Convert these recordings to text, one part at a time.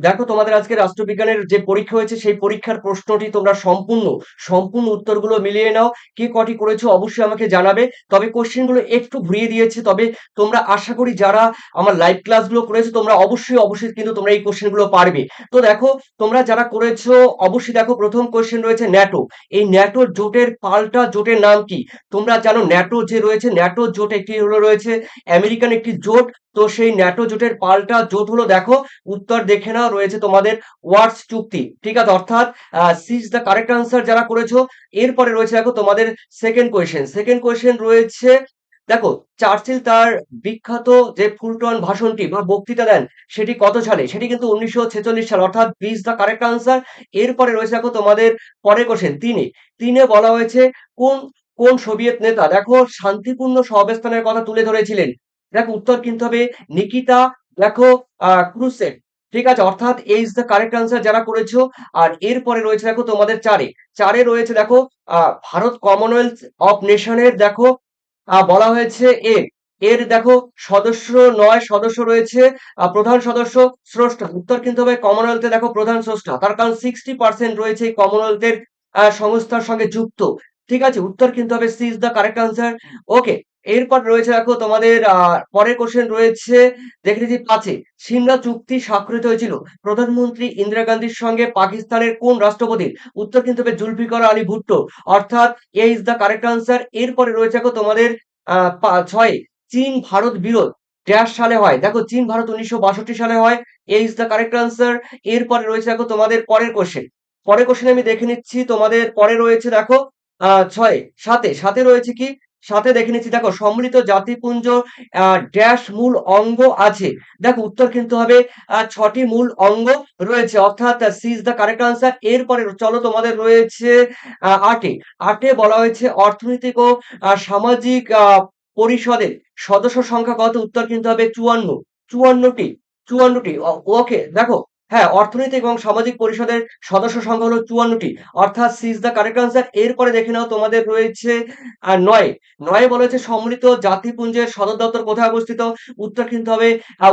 দেখো, তোমাদের আজকে রাষ্ট্রবিজ্ঞানের যে পরীক্ষা হয়েছে, সেই পরীক্ষার প্রশ্নটি তোমরা সম্পূর্ণ সম্পূর্ণ উত্তরগুলো মিলিয়ে নাও। কে কটি করেছ অবশ্যই আমাকে জানাবে। তবে কোশ্চেনগুলো একটু ঘুরিয়ে দিয়েছে। তবে তোমরা আশা করি যারা আমার লাইভ ক্লাসগুলো করেছ, তোমরা অবশ্যই অবশ্যই কিন্তু তোমরা এই কোশ্চেনগুলো পারবে। তো দেখো, তোমরা যারা করেছ, অবশ্যই দেখো, প্রথম কোশ্চেন রয়েছে ন্যাটো। এই ন্যাটো জোটের পাল্টা জোটের নাম কি? তোমরা জানো ন্যাটো যে রয়েছে ন্যাটো জোট একটি হলো রয়েছে আমেরিকান একটি জোট। তো সেই ন্যাটো জোটের পাল্টা জোট হলো দেখো, উত্তর দেখে নাও, রয়েছে তোমাদের ওয়ার্ডস চুক্তি। ঠিক আছে, অর্থাৎ সিজ দ্য কারেক্ট আনসার যারা করেছ, এরপরে রয়েছে দেখো তোমাদের সেকেন্ড কোয়েশ্চেন সেকেন্ড কোয়েশ্চেন রয়েছে, দেখো, চার্চিল তার বিখ্যাত যে ফুলটন ভাষণটি বা বক্তৃতা দেন, সেটি কত সালে? সেটি কিন্তু উনিশশো ছেচল্লিশ সাল, অর্থাৎ বিশ দ্য কারেক্ট আনসার এরপরে রয়েছে দেখো তোমাদের পরে কোশ্চেন তিনে। তিনে বলা হয়েছে, কোন কোন সোভিয়েত নেতা? দেখো, শান্তিপূর্ণ সহাবস্থানের কথা তুলে ধরেছিলেন। দেখো উত্তর কিন্তু হবে। নিকিতা, দেখো ক্রুসেট ঠিক আছে? অর্থাৎ এই ইজ দ্য কারেক্ট আনসার যারা করেছ। আর এরপরে রয়েছে দেখো তোমাদের চারে। চারে রয়েছে দেখো ভারত কমনওয়েলথ অফ নেশনের দেখো বলা হয়েছে এর এর দেখো সদস্য নয়, সদস্য রয়েছে প্রধান সদস্য স্রষ্টা। উত্তর কিন্তু হবে কমনওয়েলথে দেখো প্রধান স্রষ্টা। তার কারণ সিক্সটি পার্সেন্ট রয়েছে এই কমনওয়েলথের সংস্থার সঙ্গে যুক্ত। ঠিক আছে? উত্তর কিন্তু হবে C is the correct answer okay এরপর রয়েছে দেখো তোমাদের পরের কোশ্চেন রয়েছে, দেখে নিচ্ছি পাঁচে। সিমলা চুক্তি স্বাক্ষরিত হয়েছিল। প্রধানমন্ত্রী ইন্দিরা গান্ধীর সঙ্গে পাকিস্তানের কোন রাষ্ট্রপতির উত্তর কিন্তু জুলফিকার আলী ভুট্টো। অর্থাৎ A is the correct answer এরপরে রয়েছে দেখো তোমাদের ছয়ে, চীন ভারত বিরোধ ড্যাশ সালে হয়। দেখো চীন ভারত উনিশশো বাষট্টি সালে হয়। A is the correct answer এরপরে রয়েছে দেখো তোমাদের পরের কোশ্চেন পরের কোশ্চেন আমি দেখে নিচ্ছি তোমাদের, পরে রয়েছে দেখো ছয়, সাতে। সাথে রয়েছে কি? সাথে দেখে নিচ্ছি, দেখো, সম্মিলিত জাতিপুঞ্জ ড্যাশ মূল অঙ্গ আছে। দেখো, উত্তর কিন্তু হবে ছটি মূল অঙ্গ রয়েছে। অর্থাৎ C is the correct answer এরপরে চলো তোমাদের রয়েছে আটে। আটে বলা হয়েছে অর্থনৈতিক ও সামাজিক পরিষদের সদস্য সংখ্যা কত? উত্তর কিন্তু হবে চুয়ান্ন। চুয়ান্নটি চুয়ান্নটি। ওকে, দেখো হ্যাঁ অর্থনৈতিক এবং সামাজিক পরিষদের সদস্য সংখ্যা হলো চুয়ান্নটি। অর্থাৎ সিজ দ্য কারেক্ট আনসার এরপরে দেখে নাও তোমাদের রয়েছে আর নয়। নয় বলা হয়েছে সম্মিলিত জাতিপুঞ্জের সদর দপ্তর কোথায় অবস্থিত? উত্তর কিন্তু হবে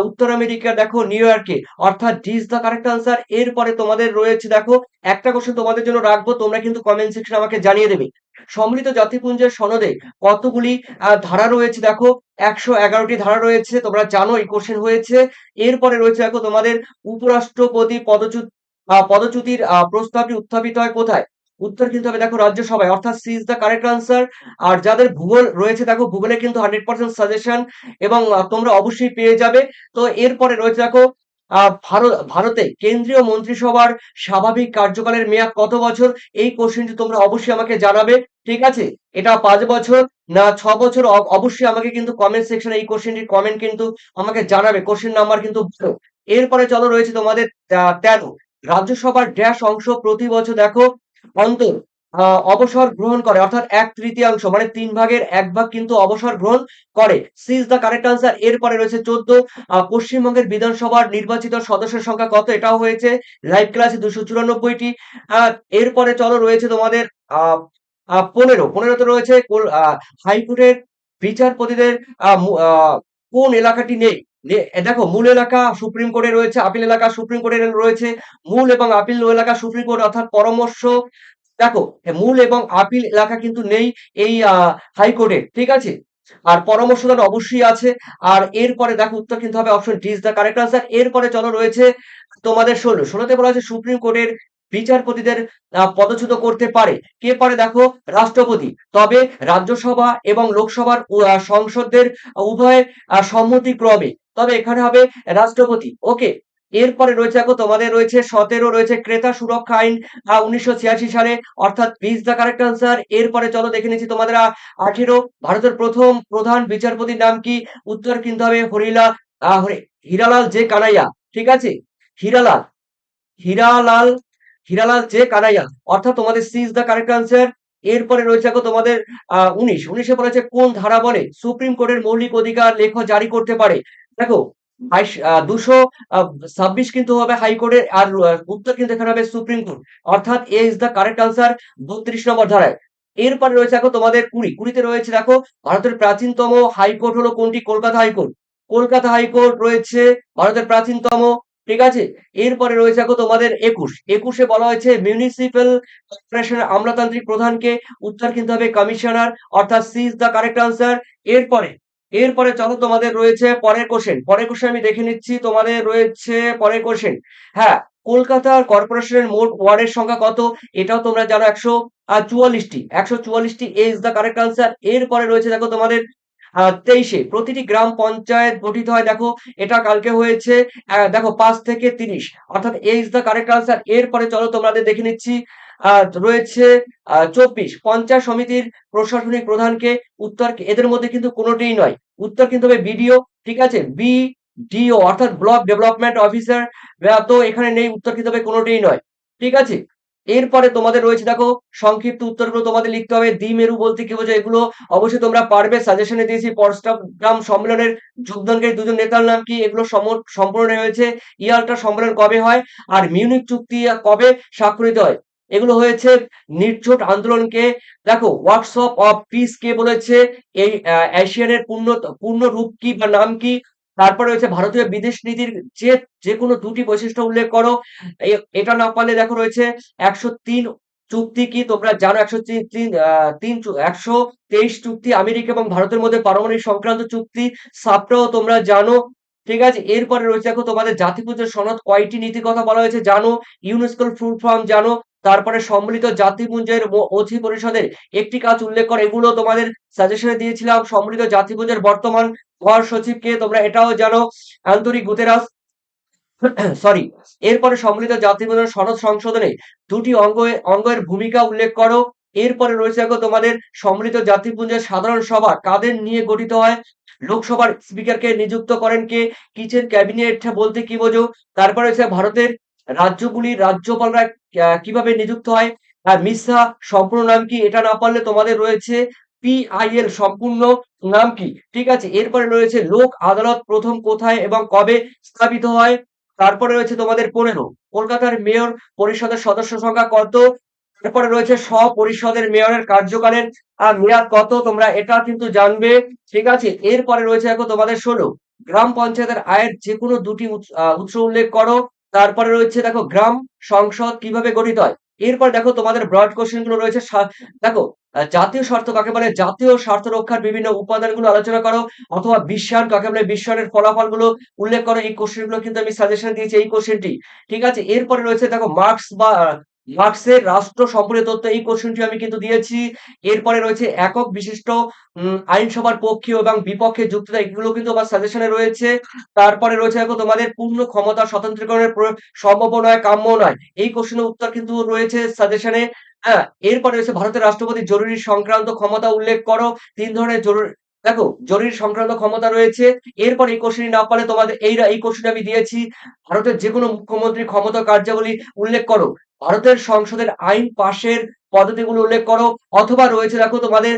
উত্তর আমেরিকা দেখো, নিউ ইয়র্কে। অর্থাৎ ডিজ দ্য কারেক্ট আনসার এরপরে তোমাদের রয়েছে, দেখো, একটা কোশ্চেন তোমাদের জন্য রাখব, তোমরা কিন্তু কমেন্ট সেকশন আমাকে জানিয়ে দেবে। সম্মিলিত জাতিপুঞ্জের সনদে কতগুলি ধারা রয়েছে? দেখো, একশো এগারোটি ধারা রয়েছে, তোমরা জানো এই কোশ্চেন হয়েছে। এরপরে রয়েছে, দেখো, তোমাদের উপরাষ্ট্রপতি পদচ্যুত পদচ্যুতির প্রস্তাবটি উত্থাপিত হয় কোথায়? উত্তর কিন্তু হবে, দেখো, রাজ্যসভায়। অর্থাৎ C is the correct answer. আর যাদের ভূগোল রয়েছে, দেখো, ভূগোলে কিন্তু হান্ড্রেড পার্সেন্ট সাজেশন এবং তোমরা অবশ্যই পেয়ে যাবে। তো এরপরে রয়েছে, দেখো ভারত, ভারতে কেন্দ্রীয় মন্ত্রিসভার স্বাভাবিক কার্যকালের মেয়াদ কত বছর? এই কোশ্চেনটি তোমরা অবশ্যই আমাকে জানাবে, ঠিক আছে? এটা পাঁচ বছর, না ছ বছর অবশ্যই আমাকে কিন্তু কমেন্ট সেকশনে এই কোশ্চেনটির কমেন্ট কিন্তু আমাকে জানাবে কোশ্চেন নাম্বার কিন্তু। এরপরে চলো রয়েছে তোমাদের তেরো। রাজ্যসভার ড্যাশ অংশ প্রতি বছর দেখো, অন্তর অবসর গ্রহণ করে, অর্থাৎ এক তৃতীয়াংশ মানে তিন ভাগের এক ভাগ কিন্তু অবসর গ্রহণ করে। C is the correct answer এরপরে রয়েছে চোদ্দ পশ্চিমবঙ্গের বিধানসভার নির্বাচিত সদস্যের সংখ্যা কত? এটাও হয়েছে লাইভ ক্লাসে দুশো চুরানব্বইটি। এরপরে চলো রয়েছে তোমাদের, আহ পনেরো। পনেরোতে রয়েছে হাইকোর্টের বিচারপতিদের কোন এলাকাটি নেই? দেখো, মূল এলাকা সুপ্রিম কোর্টে রয়েছে, আপিল এলাকা সুপ্রিম কোর্টে রয়েছে, মূল এবং আপিল এলাকা সুপ্রিম কোর্ট, অর্থাৎ পরামর্শ দেখো মূল এবং আপিল এলাকা কিন্তু নেই এই হাইকোর্টে, ঠিক আছে? আর পরামর্শদান অবশ্যই আছে। আর এরপরে দেখো, উত্তর কিন্তু হবে option D is the correct answer এরপরে চলো রয়েছে তোমাদের ষোলো। ষোলোতে বলা হয়েছে সুপ্রিম কোর্টের বিচারপতিদের পদচ্যুত করতে পারে। কে পারে দেখো? রাষ্ট্রপতি। তবে রাজ্যসভা এবং লোকসভার সংসদদের উভয় সম্মতিক্রমে। তবে এখানে হবে রাষ্ট্রপতি। ওকে। এরপরে রয়েছে দেখো, তোমাদের রয়েছে সতেরো, রয়েছে ক্রেতা সুরক্ষা আইন উনিশশো ছিয়াশি সালে, অর্থাৎ বিশ দ্য কারেক্ট আনসার এরপরে চলো দেখে নিচ্ছি তোমাদের আঠেরো, ভারতের প্রথম প্রধান বিচারপতির নাম কি? উত্তর কিন্তু হবে হরিলা হীরালাল জে কানাইয়া, ঠিক আছে? হীরালাল হীরালাল হীরালাল জে কানাইয়া, অর্থাৎ তোমাদের C is the correct answer এরপরে রয়েছে দেখো তোমাদের, আহ, উনিশ, উনিশে বলেছে কোন ধারা বলে? সুপ্রিম কোর্টের মৌলিক অধিকার লেখ জারি করতে পারে। দেখো দুশো ছাব্বিশ কিন্তু হবে হাইকোর্টের আর উত্তর কিন্তু এখানে হবে সুপ্রিম কোর্ট। অর্থাৎ A is the correct answer বত্রিশ নম্বর ধারায়। এরপরে রয়েছে দেখো তোমাদের কুড়ি। কুড়িতে রয়েছে দেখো ভারতের প্রাচীনতম হাইকোর্ট হলো কোনটি? কলকাতা হাইকোর্ট। কলকাতা হাইকোর্ট রয়েছে ভারতের প্রাচীনতম। ঠিক আছে? এরপরে রয়েছে দেখো তোমাদের একুশ। একুশে বলা হয়েছে মিউনিসিপ্যাল কর্পোরেশনের আমলাতান্ত্রিক প্রধানকে। উত্তর কিন্তু হবে কমিশনার অর্থাৎ C is the correct answer. এরপরে এরপরে চলো তোমাদের রয়েছে পরের কোশ্চেন পরের কোশ্চেন আমি দেখে নিচ্ছি, তোমাদের রয়েছে পরের কোশ্চেন হ্যাঁ কলকাতার কর্পোরেশনের মোট ওয়ার্ডের সংখ্যা কত? এটাও তোমরা জানো একশো চুয়াল্লিশটি। একশো চুয়াল্লিশটি A is the correct answer এরপরে রয়েছে দেখো তোমাদের তেইশে। প্রতিটি গ্রাম পঞ্চায়েত গঠিত হয়, দেখো, এটা কালকে হয়েছে দেখো, পাঁচ থেকে তিরিশ। অর্থাৎ A is the correct answer এরপরে চলো তোমাদের দেখে নিচ্ছি রয়েছে চব্বিশ। পঞ্চায়েত সমিতির প্রশাসনিক প্রধানকে উত্তর এদের মধ্যে কিন্তু কোনোটিই নয়। উত্তর কিন্তু হবে বিডিও, ঠিক আছে? বি ডিও অর্থাৎ ব্লক ডেভেলপমেন্ট অফিসার তো এখানে নেই, উত্তর কিন্তু হবে কোনোটিই নয়। ঠিক আছে? এরপরে তোমাদের রয়েছে, দেখো, সংক্ষিপ্ত উত্তরগুলো তোমাদের লিখতে হবে। দ্বি মেরু বলতে কি বোঝায় এগুলো? অবশ্যই তোমরা পারবে। সাজেশনে দিয়েছি পরস্টাগ্রাম সম্মেলনের যোগদানকারী দুজন নেতার নাম কি? এগুলো সম- সম্পূর্ণ হয়েছে। ইয়ালটা সম্মেলন কবে হয়? আর মিউনিক চুক্তি কবে স্বাক্ষরিত হয়? এগুলো হয়েছে নির্ঝট আন্দোলনকে। দেখো ওয়ার্কশপ অফ পিস কে বলেছে, এই এশিয়ানের পূর্ণ পূর্ণ রূপ কি বা নাম কি? তারপরে রয়েছে ভারতীয় বিদেশ নীতির যে যে কোনো দুটি বৈশিষ্ট্য উল্লেখ করো। এটা না পারলে দেখো রয়েছে একশো তিন চুক্তি কি? তোমরা জানো একশো তিন একশো তেইশ চুক্তি, আমেরিকা এবং ভারতের মধ্যে পারমাণবিক সংক্রান্ত চুক্তি, সাপটাও তোমরা জানো। ঠিক আছে, এরপরে রয়েছে দেখো তোমাদের জাতিপুঞ্জের সনদ কয়টি নীতির কথা বলা হয়েছে জানো? ইউনেস্কোর ফুল ফর্ম জানো। তারপরে সম্মিলিত জাতিপুঞ্জের ম- অধি পরিষদের একটি কাজ উল্লেখ করে, এগুলো তোমাদের সাজেশনে দিয়েছিলাম। সম্মিলিত জাতিপুঞ্জের বর্তমান মহাসচিবকে তোমরা এটাও জানো, আন্তরিক গুতেরাস সরি এরপরে সম্মিলিত জাতিপুঞ্জের সনদ সংশোধনে দুটি অঙ্গ, অঙ্গের ভূমিকা উল্লেখ করো। এরপরে রয়েছে দেখো তোমাদের সম্মিলিত জাতিপুঞ্জের সাধারণ সভা কাদের নিয়ে গঠিত হয়? লোকসভার স্পিকারকে নিযুক্ত করেন কে? কিচেন ক্যাবিনেট বলতে কি বোঝো? তারপরে রয়েছে ভারতের রাজ্যগুলির রাজ্যপালরা কীভাবে নিযুক্ত হয়? আর মিসা সম্পূর্ণ নাম কি? এটা না পারলে তোমাদের রয়েছে পিআইএল সম্পূর্ণ নাম কি? ঠিক আছে, এরপরে রয়েছে লোক আদালত প্রথম কোথায় এবং কবে স্থাপিত হয়? তারপরে রয়েছে তোমাদের পনেরো। কলকাতার মেয়র পরিষদের সদস্য সংখ্যা কত? তারপরে রয়েছে স্ব-পরিষদের মেয়রের কার্যকালের মেয়াদ কত? তোমরা এটা কিন্তু জানবে। ঠিক আছে, এরপরে রয়েছে এখন তোমাদের ষোলো। গ্রাম পঞ্চায়েতের আয়ের যে কোনো দুটি উৎস উল্লেখ করো। তারপরে রয়েছে দেখো গ্রাম, সংসদ কীভাবে গঠিত হয়? এরপর দেখো তোমাদের ব্রড কোশ্চেনগুলো রয়েছে দেখো জাতীয় স্বার্থ কাকে বলে? জাতীয় স্বার্থ রক্ষার বিভিন্ন উপাদানগুলো আলোচনা করো, অথবা বিশ্বায়ন, কাকে বলে? বিশ্বায়নের ফলাফলগুলো উল্লেখ করো, এই কোশ্চেনগুলো কিন্তু আমি সাজেশন দিয়েছি, এই কোশ্চেনটি ঠিক আছে? এরপরে রয়েছে দেখো মার্কস বা মার্কসের রাষ্ট্র সম্পর্কিত তথ্য এই কোশ্চেনটি আমি কিন্তু দিয়েছি। এরপরে রয়েছে একক বিশিষ্ট আইনসভার পক্ষে এবং বিপক্ষে যুক্তিতা এগুলো কিন্তু আমার সাজেশনে রয়েছে। তারপরে রয়েছে দেখো, তোমাদের পূর্ণ ক্ষমতা স্বতন্ত্রীকরণের সম্ভব নয়, কাম্য নয়। এই কোশ্চেনের উত্তর কিন্তু রয়েছে সাজেশনে হ্যাঁ এরপরে রয়েছে ভারতের রাষ্ট্রপতি জরুরি সংক্রান্ত ক্ষমতা উল্লেখ করো। তিন ধরনের জরুরি, দেখো, জরুরি সংক্রান্ত ক্ষমতা রয়েছে। এরপর এই কোশ্চেন না পারলে তোমাদের এই এই আমি দিয়েছি। ভারতের যে কোনো মুখ্যমন্ত্রী ক্ষমতা কার্যাবলী উল্লেখ করো। ভারতের সংসদের আইন পাশের পদ্ধতিগুলো উল্লেখ করো, অথবা রয়েছে দেখো তোমাদের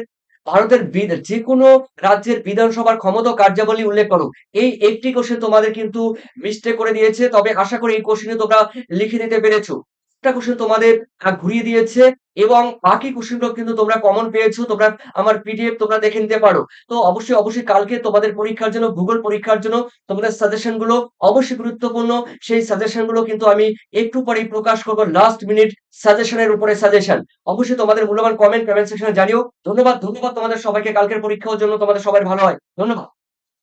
ভারতের যে কোনো রাজ্যের বিধানসভার ক্ষমতা কার্যাবলী উল্লেখ করো। এই একটি কোশ্চেন তোমাদের কিন্তু মিস্টেক করে দিয়েছে, তবে আশা করি এই কোশ্চেনে তোমরা লিখে নিতে পেরেছ। একটা কোশ্চেন তোমাদের ঘুরিয়ে দিয়েছে এবং বাকি কোশ্চেনগুলো কিন্তু তোমরা কমন পেয়েছ, তোমরা আমার পিডিএফ তোমরা দেখে নিতে পারো। তো অবশ্যই অবশ্যই কালকে তোমাদের পরীক্ষার জন্য ভূগোল পরীক্ষার জন্য তোমাদের সাজেশনগুলো অবশ্যই গুরুত্বপূর্ণ। সেই সাজেশনগুলো কিন্তু আমি একটু পরেই প্রকাশ করব লাস্ট মিনিট সাজেশনের উপরে সাজেশন অবশ্যই তোমাদের মূল্যবান কমেন্ট কমেন্ট সেকশনে জানিও। ধন্যবাদ ধন্যবাদ তোমাদের সবাইকে। কালকের পরীক্ষার জন্য তোমাদের সবাই ভালো হয়। ধন্যবাদ।